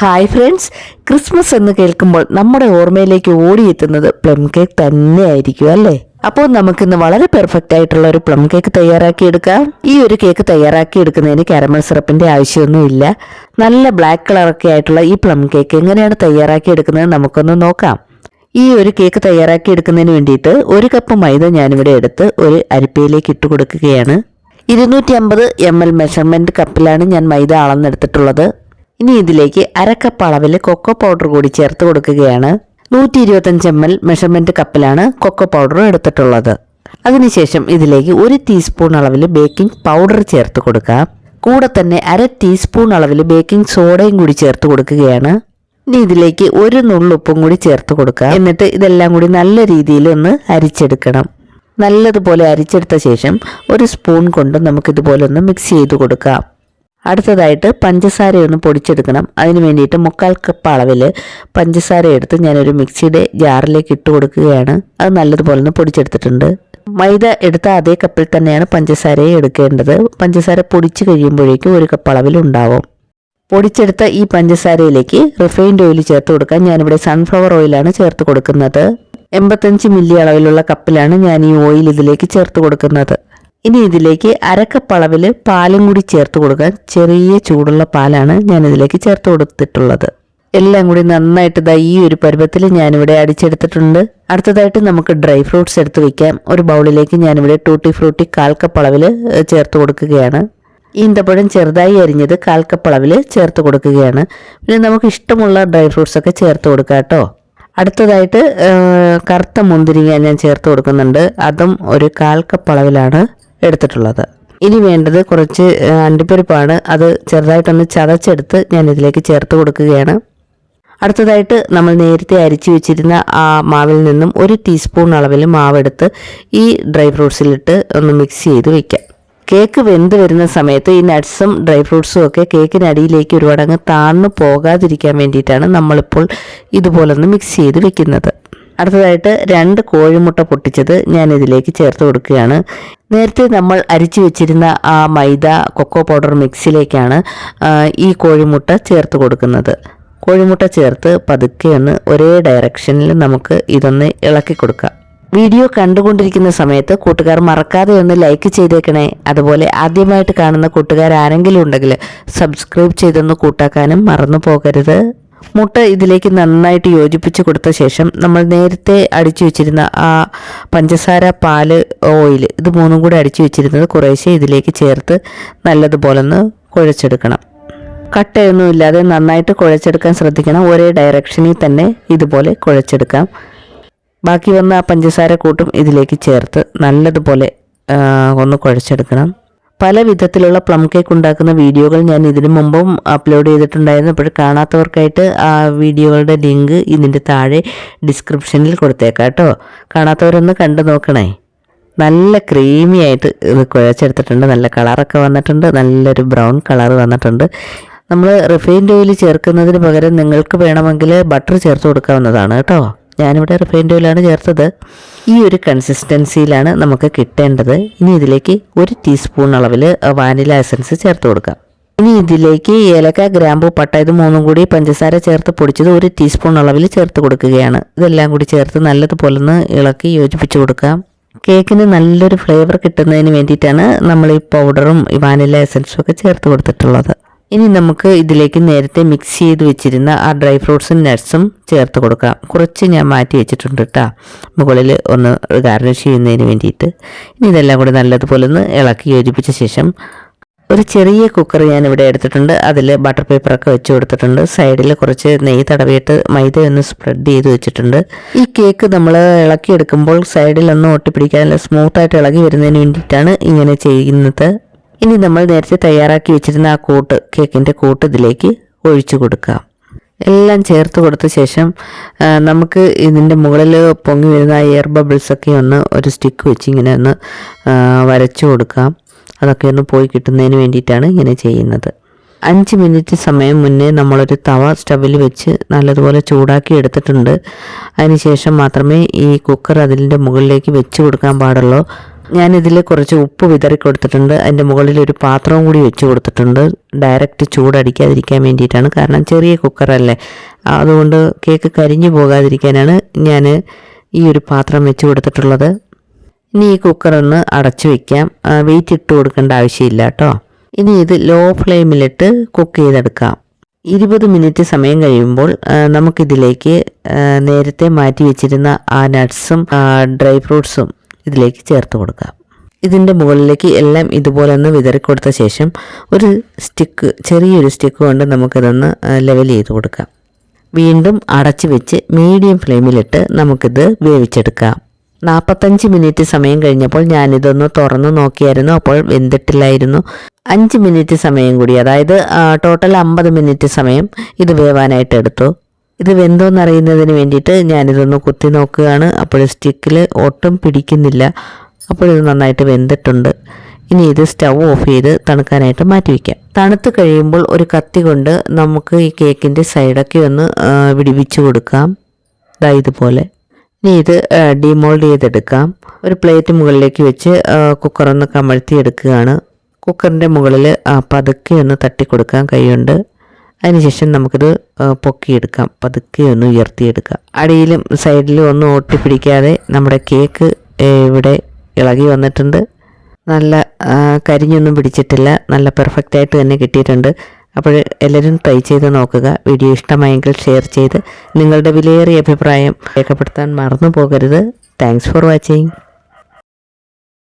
Hi friends Christmas എന്ന് കേൾക്കുമ്പോൾ നമ്മുടെ ഓർമ്മയിലേക്ക് ഓടിയെത്തുന്നത് പ്ലം കേക്ക് തന്നെയായിരിക്കും അല്ലേ? അപ്പോൾ നമുക്കിന്ന് വളരെ പെർഫെക്റ്റ് ആയിട്ടുള്ള ഒരു പ്ലം കേക്ക് തയ്യാറാക്കി എടുക്കാം. ഈ ഒരു കേക്ക് തയ്യാറാക്കി എടുക്കുന്നതിന് കാരമൽ സിറപ്പിന്റെ ആവശ്യമൊന്നുമില്ല നല്ല ബ്ലാക്ക് കളറൊക്കെ ആയിട്ടുള്ള ഈ പ്ലം കേക്ക് എങ്ങനെയാണ് തയ്യാറാക്കി എടുക്കുന്നത് നമുക്കൊന്ന് നോക്കാം. ഈ ഒരു കേക്ക് തയ്യാറാക്കി എടുക്കുന്നതിന് വേണ്ടിയിട്ട് ഒരു കപ്പ് മൈദ ഞാനിവിടെ എടുത്ത് ഒരു അരിപ്പയിലേക്ക് ഇട്ട് കൊടുക്കുകയാണ് ഇരുന്നൂറ്റി അമ്പത് എം എൽ മെഷർമെന്റ് കപ്പിലാണ് ഞാൻ മൈദ അളന്നെടുത്തിട്ടുള്ളത്. ഇനി ഇതിലേക്ക് അരക്കപ്പ് അളവിൽ കൊക്കോ പൗഡർ കൂടി ചേർത്ത് കൊടുക്കുകയാണ്. നൂറ്റി ഇരുപത്തഞ്ച് എം എൽ മെഷർമെന്റ് കപ്പിലാണ് കൊക്കോ പൗഡർ എടുത്തിട്ടുള്ളത്. അതിനുശേഷം ഇതിലേക്ക് ഒരു ടീസ്പൂൺ അളവിൽ ബേക്കിംഗ് പൗഡർ ചേർത്ത് കൊടുക്കാം. കൂടെ തന്നെ അര ടീസ്പൂൺ അളവിൽ ബേക്കിംഗ് സോഡയും കൂടി ചേർത്ത് കൊടുക്കുകയാണ്. ഇനി ഇതിലേക്ക് ഒരു നുള്ളുപ്പും കൂടി ചേർത്ത് കൊടുക്കുക എന്നിട്ട് ഇതെല്ലാം കൂടി നല്ല രീതിയിൽ ഒന്ന് അരിച്ചെടുക്കണം. നല്ലതുപോലെ അരിച്ചെടുത്ത ശേഷം ഒരു സ്പൂൺ കൊണ്ട് നമുക്കിതുപോലെ ഒന്ന് മിക്സ് ചെയ്ത് കൊടുക്കാം. അടുത്തതായിട്ട് പഞ്ചസാര ഒന്ന് പൊടിച്ചെടുക്കണം. അതിന് വേണ്ടിയിട്ട് മുക്കാൽ കപ്പ് അളവിൽ പഞ്ചസാര എടുത്ത് ഞാനൊരു മിക്സിയുടെ ജാറിലേക്ക് ഇട്ട് കൊടുക്കുകയാണ്. അത് നല്ലതുപോലെ ഒന്ന് പൊടിച്ചെടുത്തിട്ടുണ്ട്. മൈദ എടുത്ത അതേ കപ്പിൽ തന്നെയാണ് പഞ്ചസാരയെ എടുക്കേണ്ടത്. പഞ്ചസാര പൊടിച്ച് കഴിയുമ്പോഴേക്കും ഒരു കപ്പ് അളവിൽ ഉണ്ടാവും. പൊടിച്ചെടുത്ത ഈ പഞ്ചസാരയിലേക്ക് റിഫൈൻഡ് ഓയിൽ ചേർത്ത് കൊടുക്കാൻ ഞാനിവിടെ സൺഫ്ലവർ ഓയിലാണ് ചേർത്ത് കൊടുക്കുന്നത്. എൺപത്തഞ്ച് മില്ലി അളവിലുള്ള കപ്പിലാണ് ഞാൻ ഈ ഓയിൽ ഇതിലേക്ക് ചേർത്ത് കൊടുക്കുന്നത്. ഇനി ഇതിലേക്ക് അരക്കപ്പളവിൽ പാലും കൂടി ചേർത്ത് കൊടുക്കാൻ ചെറിയ ചൂടുള്ള പാലാണ് ഞാൻ ഇതിലേക്ക് ചേർത്ത് കൊടുത്തിട്ടുള്ളത്. എല്ലാം കൂടി നന്നായിട്ട് ഇതാ ഈ ഒരു പരുവത്തിൽ ഞാനിവിടെ അടിച്ചെടുത്തിട്ടുണ്ട്. അടുത്തതായിട്ട് നമുക്ക് ഡ്രൈ ഫ്രൂട്ട്സ് എടുത്ത് വെക്കാം. ഒരു ബൗളിലേക്ക് ഞാനിവിടെ ടൂട്ടി ഫ്രൂട്ടി കാൽക്കപ്പളവിൽ ചേർത്ത് കൊടുക്കുകയാണ്. ഈന്തപ്പഴം ചെറുതായി അരിഞ്ഞത് കാൽക്കപ്പളവിൽ ചേർത്ത് കൊടുക്കുകയാണ്. പിന്നെ നമുക്ക് ഇഷ്ടമുള്ള ഡ്രൈ ഫ്രൂട്ട്സ് ഒക്കെ ചേർത്ത് കൊടുക്കാം കേട്ടോ. അടുത്തതായിട്ട് കറുത്ത മുന്തിരിങ്ങ ഞാൻ ചേർത്ത് കൊടുക്കുന്നുണ്ട്. അതും ഒരു കാൽക്കപ്പളവിലാണ്. എടുത്തിട്ടുള്ളത്. ഇനി വേണ്ടത് കുറച്ച് അണ്ടിപ്പരിപ്പാണ്. അത് ചെറുതായിട്ടൊന്ന് ചതച്ചെടുത്ത് ഞാൻ ഇതിലേക്ക് ചേർത്ത് കൊടുക്കുകയാണ്. അടുത്തതായിട്ട് നമ്മൾ നേരത്തെ അരിച്ചു വെച്ചിരുന്ന ആ മാവിൽ നിന്നും ഒരു ടീസ്പൂൺ അളവിൽ മാവെടുത്ത് ഈ ഡ്രൈ ഫ്രൂട്ട്സിലിട്ട് ഒന്ന് മിക്സ് ചെയ്ത് വെക്കാം. കേക്ക് വെന്ത് വരുന്ന സമയത്ത് ഈ നട്ട്സും ഡ്രൈ ഫ്രൂട്ട്സും ഒക്കെ കേക്കിനടിയിലേക്ക് ഒരുപാടങ്ങ് താഴ്ന്നു പോകാതിരിക്കാൻ വേണ്ടിയിട്ടാണ് നമ്മളിപ്പോൾ ഇതുപോലൊന്ന് മിക്സ് ചെയ്ത് വെക്കുന്നത്. അടുത്തതായിട്ട് രണ്ട് കോഴിമുട്ട പൊട്ടിച്ചത് ഞാൻ ഇതിലേക്ക് ചേർത്ത് കൊടുക്കുകയാണ്. നേരത്തെ നമ്മൾ അരിച്ചു വെച്ചിരുന്ന ആ മൈദ കൊക്കോ പൗഡർ മിക്സിലേക്കാണ് ഈ കോഴിമുട്ട ചേർത്ത് കൊടുക്കുന്നത്. കോഴിമുട്ട ചേർത്ത് പതുക്കെ ഒന്ന് ഒരേ ഡയറക്ഷനിൽ നമുക്ക് ഇതൊന്ന് ഇളക്കി കൊടുക്കാം. വീഡിയോ കണ്ടുകൊണ്ടിരിക്കുന്ന സമയത്ത് കൂട്ടുകാർ മറക്കാതെ ഒന്ന് ലൈക്ക് ചെയ്തേക്കണേ. അതുപോലെ ആദ്യമായിട്ട് കാണുന്ന കൂട്ടുകാർ ആരെങ്കിലും ഉണ്ടെങ്കിൽ സബ്സ്ക്രൈബ് ചെയ്തൊന്ന് കൂട്ടാക്കാനും മറന്നു പോകരുത്. മുട്ട ഇതിലേക്ക് നന്നായിട്ട് യോജിപ്പിച്ച് കൊടുത്ത ശേഷം നമ്മൾ നേരത്തെ അടിച്ചു വെച്ചിരുന്ന ആ പഞ്ചസാര പാൽ ഓയിൽ ഇത് മൂന്നും കൂടി അടിച്ചു വെച്ചിരുന്നത് കുറേശ്ശെ ഇതിലേക്ക് ചേർത്ത് നല്ലതുപോലെ ഒന്ന് കുഴച്ചെടുക്കണം. കട്ടയൊന്നും ഇല്ലാതെ നന്നായിട്ട് കുഴച്ചെടുക്കാൻ ശ്രദ്ധിക്കണം. ഒരേ ഡയറക്ഷനിൽ തന്നെ ഇതുപോലെ കുഴച്ചെടുക്കാം. ബാക്കി വന്ന ആ പഞ്ചസാര കൂട്ടും ഇതിലേക്ക് ചേർത്ത് നല്ലതുപോലെ ഒന്ന് കുഴച്ചെടുക്കണം. പല വിധത്തിലുള്ള പ്ലം കേക്ക് ഉണ്ടാക്കുന്ന വീഡിയോകൾ ഞാൻ ഇതിനു മുമ്പും അപ്ലോഡ് ചെയ്തിട്ടുണ്ടായിരുന്നു. അപ്പോൾ കാണാത്തവർക്കായിട്ട് ആ വീഡിയോകളുടെ ലിങ്ക് ഇതിന്റെ താഴെ ഡിസ്ക്രിപ്ഷനിൽ കൊടുത്തേക്കാം കേട്ടോ. കാണാത്തവരൊന്ന് കണ്ടു നോക്കണേ. നല്ല ക്രീമി ആയിട്ട് ഇത് കുഴച്ചെടുത്തിട്ടുണ്ട്. നല്ല കളറൊക്കെ വന്നിട്ടുണ്ട്. നല്ലൊരു ബ്രൗൺ കളർ വന്നിട്ടുണ്ട്. നമ്മൾ റിഫൈൻഡ് ഓയിൽ ചേർക്കുന്നതിന് പകരം നിങ്ങൾക്ക് വേണമെങ്കിൽ ബട്ടർ ചേർത്ത് കൊടുക്കാവുന്നതാണ് കേട്ടോ. ഞാനിവിടെ റിഫൈൻഡ് ഓയിലാണ് ചേർത്തത്. ഈ ഒരു കൺസിസ്റ്റൻസിയിലാണ് നമുക്ക് കിട്ടേണ്ടത്. ഇനി ഇതിലേക്ക് ഒരു ടീസ്പൂൺ അളവിൽ വാനില എസൻസ് ചേർത്ത് കൊടുക്കാം. ഇനി ഇതിലേക്ക് ഏലക്ക ഗ്രാമ്പു പട്ട ഇത് മൂന്നും കൂടി പഞ്ചസാര ചേർത്ത് പൊടിച്ചത് ഒരു ടീസ്പൂൺ അളവിൽ ചേർത്ത് കൊടുക്കുകയാണ്. ഇതെല്ലാം കൂടി ചേർത്ത് നല്ലതുപോലെ ഒന്ന് ഇളക്കി യോജിപ്പിച്ച് കൊടുക്കാം. കേക്കിന് നല്ലൊരു ഫ്ലേവർ കിട്ടുന്നതിന് വേണ്ടിയിട്ടാണ് നമ്മൾ ഈ പൗഡറും വാനില എസൻസും ഒക്കെ ചേർത്ത് കൊടുത്തിട്ടുള്ളത്. ഇനി നമുക്ക് ഇതിലേക്ക് നേരത്തെ മിക്സ് ചെയ്ത് വെച്ചിരുന്ന ആ ഡ്രൈ ഫ്രൂട്ട്സും നട്ട്സും ചേർത്ത് കൊടുക്കാം. കുറച്ച് ഞാൻ മാറ്റി വെച്ചിട്ടുണ്ട് കേട്ടോ മുകളിൽ ഒന്ന് ഗാർണിഷ് ചെയ്യുന്നതിന് വേണ്ടിയിട്ട്. ഇനി ഇതെല്ലാം കൂടി നല്ലതുപോലെ ഒന്ന് ഇളക്കി യോജിപ്പിച്ച ശേഷം ഒരു ചെറിയ കുക്കർ ഞാൻ ഇവിടെ എടുത്തിട്ടുണ്ട്. അതിൽ ബട്ടർ പേപ്പറൊക്കെ വെച്ച് കൊടുത്തിട്ടുണ്ട്. സൈഡിൽ കുറച്ച് നെയ്യ് തടവിയിട്ട് മൈദ ഒന്ന് സ്പ്രെഡ് ചെയ്ത് വെച്ചിട്ടുണ്ട്. ഈ കേക്ക് നമ്മൾ ഇളക്കിയെടുക്കുമ്പോൾ സൈഡിലൊന്നും ഒട്ടിപ്പിടിക്കാതെ സ്മൂത്തായിട്ട് ഇളകി വരുന്നതിന് വേണ്ടിയിട്ടാണ് ഇങ്ങനെ ചെയ്യുന്നത്. ഇനി നമ്മൾ നേരത്തെ തയ്യാറാക്കി വെച്ചിരുന്ന ആ കൂട്ട് കേക്കിന്റെ കൂട്ട് ഇതിലേക്ക് ഒഴിച്ചു കൊടുക്കാം. എല്ലാം ചേർത്ത് കൊടുത്ത ശേഷം നമുക്ക് ഇതിന്റെ മുകളിൽ പൊങ്ങി വരുന്ന എയർ ബബിൾസൊക്കെ ഒന്ന് ഒരു സ്റ്റിക്ക് വെച്ച് ഇങ്ങനെ ഒന്ന് വരച്ചു കൊടുക്കാം. അതൊക്കെ ഒന്ന് പോയി കിട്ടുന്നതിന് വേണ്ടിയിട്ടാണ് ഇങ്ങനെ ചെയ്യുന്നത്. അഞ്ച് മിനിറ്റ് സമയം മുന്നേ നമ്മളൊരു തവ സ്റ്റവിൽ വെച്ച് നല്ലതുപോലെ ചൂടാക്കി എടുത്തിട്ടുണ്ട്. അതിന് ശേഷം മാത്രമേ ഈ കുക്കർ അതിന്റെ മുകളിലേക്ക് വെച്ച് കൊടുക്കാൻ പാടുള്ളൂ. ഞാനിതിൽ കുറച്ച് ഉപ്പ് വിതറി കൊടുത്തിട്ടുണ്ട്. അതിന്റെ മുകളിൽ ഒരു പാത്രവും കൂടി വെച്ച് കൊടുത്തിട്ടുണ്ട്. ഡയറക്റ്റ് ചൂടടിക്കാതിരിക്കാൻ വേണ്ടിയിട്ടാണ്. കാരണം ചെറിയ കുക്കറല്ലേ. അതുകൊണ്ട് കേക്ക് കരിഞ്ഞു പോകാതിരിക്കാനാണ് ഞാൻ ഈ ഒരു പാത്രം വെച്ച് കൊടുത്തിട്ടുള്ളത്. ഇനി ഈ കുക്കറൊന്ന് അടച്ചു വയ്ക്കാം വെയിറ്റ് ഇട്ട് കൊടുക്കേണ്ട ആവശ്യമില്ല കേട്ടോ. ഇനി ഇത് ലോ ഫ്ലെയിമിലിട്ട് കുക്ക് ചെയ്തെടുക്കാം. ഇരുപത് മിനിറ്റ് സമയം കഴിയുമ്പോൾ നമുക്കിതിലേക്ക് നേരത്തെ മാറ്റി വെച്ചിരുന്ന ആ നട്ട്സും ഡ്രൈ ഫ്രൂട്ട്സും ഇതിലേക്ക് ചേർത്ത് കൊടുക്കാം ഇതിന്റെ മുകളിലേക്ക് എല്ലാം ഇതുപോലെ ഒന്ന് വിതറി കൊടുത്ത ശേഷം ഒരു സ്റ്റിക്ക് ചെറിയൊരു സ്റ്റിക്ക് കൊണ്ട് നമുക്കിതൊന്ന് ലെവൽ ചെയ്ത് കൊടുക്കാം. വീണ്ടും അടച്ചു വെച്ച് മീഡിയം ഫ്ലെയിമിലിട്ട് നമുക്കിത് വേവിച്ചെടുക്കാം. നാൽപ്പത്തഞ്ച് മിനിറ്റ് സമയം കഴിഞ്ഞപ്പോൾ ഞാനിതൊന്ന് തുറന്ന് നോക്കിയായിരുന്നു അപ്പോൾ വെന്തിട്ടില്ലായിരുന്നു. അഞ്ച് മിനിറ്റ് സമയം കൂടി അതായത് ടോട്ടൽ അമ്പത് മിനിറ്റ് സമയം ഇത് വേവാനായിട്ട് എടുത്തു. ഇത് വെന്തോന്നറിയുന്നതിന് വേണ്ടിയിട്ട് ഞാനിതൊന്ന് കുത്തി നോക്കുകയാണ്. അപ്പോൾ സ്റ്റിക്കിൽ ഒട്ടും പിടിക്കുന്നില്ല. അപ്പോൾ ഇത് നന്നായിട്ട് വെന്തിട്ടുണ്ട്. ഇനി ഇത് സ്റ്റൗ ഓഫ് ചെയ്ത് തണുക്കാനായിട്ട് മാറ്റി വയ്ക്കാം തണുത്ത് കഴിയുമ്പോൾ ഒരു കത്തി കൊണ്ട് നമുക്ക് ഈ കേക്കിന്റെ സൈഡൊക്കെ ഒന്ന് വിടിവിച്ച് കൊടുക്കാം. ഇതാ ഇതുപോലെ. ഇനി ഇത് ഡിമോൾഡ് ചെയ്തെടുക്കാം. ഒരു പ്ലേറ്റ് മുകളിലേക്ക് വെച്ച് കുക്കറൊന്ന് കമഴ്ത്തി എടുക്കുകയാണ് കുക്കറിന്റെ മുകളിൽ പതുക്കെ ഒന്ന് തട്ടി കൈകൊണ്ട് അതിനുശേഷം നമുക്കിത് പൊക്കിയെടുക്കാം പതുക്കെ ഒന്ന് ഉയർത്തിയെടുക്കാം. അടിയിലും സൈഡിലും ഒന്നും ഒട്ടിപ്പിടിക്കാതെ നമ്മുടെ കേക്ക് ഇവിടെ ഇളകി വന്നിട്ടുണ്ട്. നല്ല കരിഞ്ഞൊന്നും പിടിച്ചിട്ടില്ല. നല്ല പെർഫെക്റ്റ് ആയിട്ട് തന്നെ കിട്ടിയിട്ടുണ്ട്. അപ്പോൾ എല്ലാവരും ട്രൈ ചെയ്ത് നോക്കുക. വീഡിയോ ഇഷ്ടമായെങ്കിൽ ഷെയർ ചെയ്ത് നിങ്ങളുടെ വിലയേറിയ അഭിപ്രായം രേഖപ്പെടുത്താൻ മറന്നു പോകരുത് താങ്ക്സ് ഫോർ വാച്ചിങ്